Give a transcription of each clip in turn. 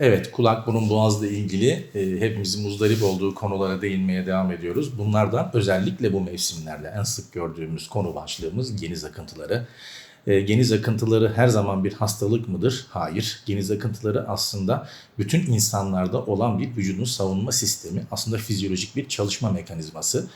Evet, kulak, burun, boğazla ilgili e, hepimizin muzdarip olduğu konulara değinmeye devam ediyoruz. Bunlardan özellikle bu mevsimlerde en sık gördüğümüz konu başlığımız geniz akıntıları. E, geniz akıntıları her zaman bir hastalık mıdır? Hayır. Geniz akıntıları aslında bütün insanlarda olan bir vücudun savunma sistemi, aslında fizyolojik bir çalışma mekanizması.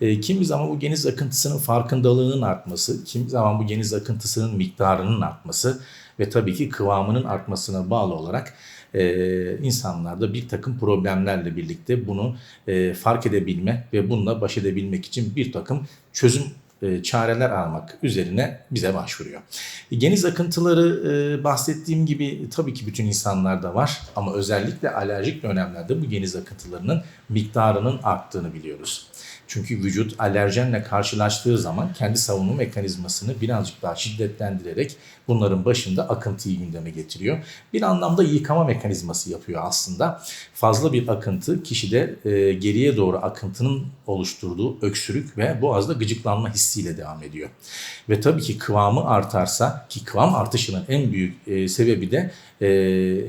E, kimi zaman bu geniz akıntısının farkındalığının artması, kimi zaman bu geniz akıntısının miktarının artması ve tabii ki kıvamının artmasına bağlı olarak e, insanlarda bir takım problemlerle birlikte bunu e, fark edebilme ve bununla baş edebilmek için bir takım çözüm çareler aramak üzerine bize başvuruyor. Geniz akıntıları e, bahsettiğim gibi tabii ki bütün insanlarda var ama özellikle alerjik dönemlerde bu geniz akıntılarının miktarının arttığını biliyoruz. Çünkü vücut alerjenle karşılaştığı zaman kendi savunma mekanizmasını birazcık daha şiddetlendirerek bunların başında akıntıyı gündeme getiriyor. Bir anlamda yıkama mekanizması yapıyor aslında. Fazla bir akıntı kişide e, geriye doğru akıntının oluşturduğu öksürük ve boğazda gıcıklanma hissiyle devam ediyor. Ve tabii ki kıvamı artarsa ki kıvam artışının en büyük e, sebebi de e,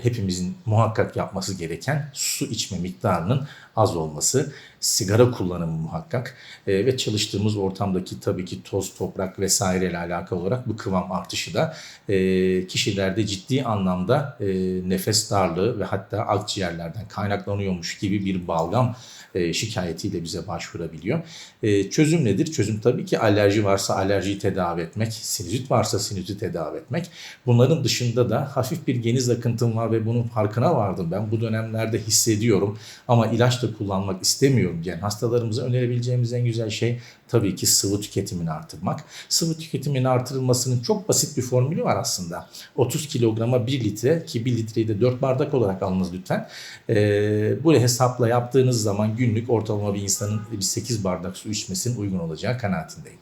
hepimizin muhakkak yapması gereken su içme miktarının az olması, sigara kullanımı muhakkak e, ve çalıştığımız ortamdaki tabii ki toz, toprak vesaireyle alakalı olarak bu kıvam artışı da e, kişilerde ciddi anlamda e, nefes darlığı ve hatta akciğerlerden kaynaklanıyormuş gibi bir balgam e, şikayetiyle bize başvurabiliyor. E, çözüm nedir? Çözüm tabii ki alerji varsa alerjiyi tedavi etmek, sinüzit varsa sinüziti tedavi etmek. Bunların dışında da hafif bir geniz akıntım var ve bunun farkına vardım. Ben bu dönemlerde hissediyorum ama ilaç da kullanmak istemiyorum diyen hastalarımıza önerebileceğimiz en güzel şey tabii ki sıvı tüketimini artırmak. Sıvı tüketiminin artırılmasının çok basit bir formülü var aslında. 30 kilograma 1 litre ki 1 litreyi de 4 bardak olarak alınız lütfen. Ee, bu hesapla yaptığınız zaman günlük ortalama bir insanın bir 8 bardak su içmesinin uygun olacağı kanaatindeyim.